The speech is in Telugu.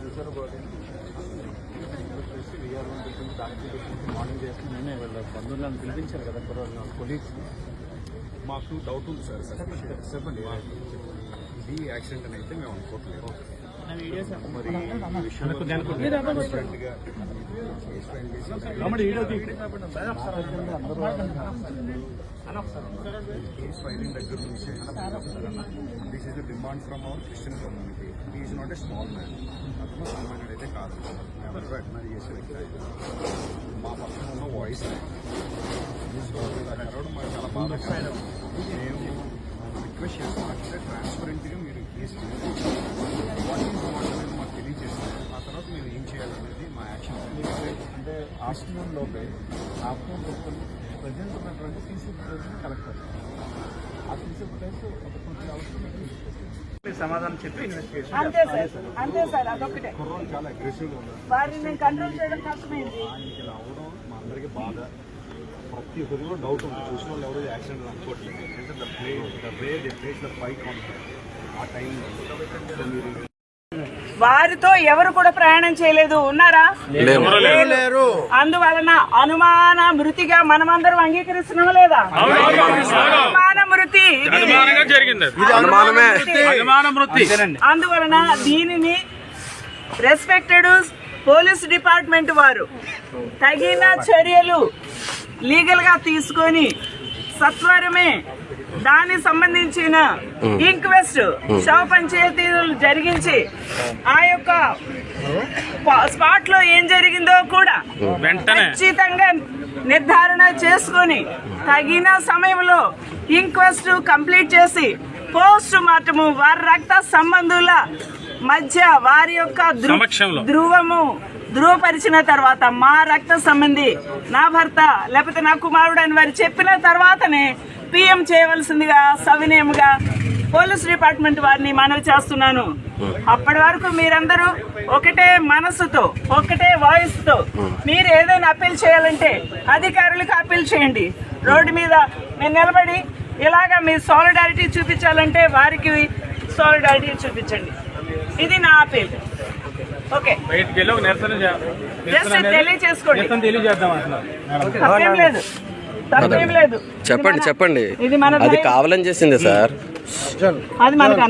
చూసారు మార్నింగ్ చేస్తే నేనే వీళ్ళ బంధువులను పిలిపించారు కదా కుర్రోళ్ళు కొలీగ్స్ మాకు డౌట్ ఉంది సార్ చెప్పండి ఈ యాక్సిడెంట్ అని అయితే మేము అనుకోవట్లేదు మరి విషయంలో different గా case file చేసి కేస్ ఫైలింగ్ దగ్గర నుంచి this is demand from our Christian community is not a small man అతను సామాన్యుడు అయితే కాదు. ఎవరు అడ్మైర్ చేసే వ్యక్తి అయితే. మా పక్కన ఉన్న వాయిస్ మాకు చాలా బాధాకరం మేము రిక్వెస్ట్ చేస్తామంటే ట్రాన్స్పరెంట్గా మీరు వాట్ ఈస్ వాట్ అనేది మాకు తెలియజేస్తే ఆ తర్వాత మీరు ఏం చేయాలనేది మా యాక్షన్ అంటే ఆఫ్టర్నూన్ లోపే ఆఫ్టర్నూన్ లోపల ప్రజెంట్ ఉన్నటువంటి సీసీ ఫుటేజ్ కలెక్ట్ ఆ సీసీ ఫుటేజ్ ఒక ట్వంటీ అవర్స్ సమాధానం చెప్పి ఇన్వెస్టిగేషన్ అంతే సార్ అంతే సార్ అదొకటే కుర్రోళ్ళు చాలా అగ్రెసివ్గా ఉన్నారు. వారిని నేను కంట్రోల్ చేయడం కష్టమైంది. ఆయనకి ఇలా అవడం మా అందరికీ బాధ. ప్రతి ఒక్కరి కూడా డౌట్ ఉంది. చూసిన వాళ్ళు ఎవరు యాక్సిడెంట్ అనుకోవట్లేదు. ఎందుకంటే the play the way they plays the fight confident ఆ టైంలో మీరు వారితో ఎవరు కూడా ప్రయాణం చేయలేదు. ఉన్నారా? లేరు. అందువలన అనుమాన మృతిగా మనమందరం అంగీకరిస్తున్నాం లేదా? అనుమాన మృతి. ఇది జరిగింది. అనుమానమే. అనుమానం వృత్తి అందువలన దీనిని రెస్పెక్టెడ్ పోలీస్ డిపార్ట్మెంట్ వారు తగిన చర్యలు లీగల్గా తీసుకొని సత్వరమే దానికి సంబంధించిన ఇంక్వెస్ట్ శవ పంచాయతీలు జరిగించి ఆ యొక్క స్పాట్లో ఏం జరిగిందో కూడా వెంటనే. ఖచ్చితంగా నిర్ధారణ చేసుకొని తగిన సమయంలో ఇంక్వెస్ట్ కంప్లీట్ చేసి పోస్ట్ మార్టము వారి రక్త సంబంధుల మధ్య వారి యొక్క. ధ్రువము ధృవపరిచిన తర్వాత మా రక్త సంబంధి నా భర్త లేకపోతే నా కుమారుడు అని వారు చెప్పిన తర్వాతనే పిఎం చేయవలసిందిగా సవినయముగా పోలీస్ డిపార్ట్మెంట్ వారిని మనవి చేస్తున్నాను. అప్పటి వరకు మీరందరూ ఒకటే మనసుతో ఒకటే వాయిస్తో మీరు ఏదైనా అప్పీల్ చేయాలంటే అధికారులకు అప్పీల్ చేయండి. రోడ్డు మీద మీరు నిలబడి ఇలాగా మీ సాలిడారిటీ చూపించాలంటే వారికి సాలిడారిటీ చూపించండి. ఇది నా అప్పీల్. ఓకే. తప్పేం లేదు. చెప్పండి చెప్పండి. అది. కావాలని చేసింది సార్. అది మనకు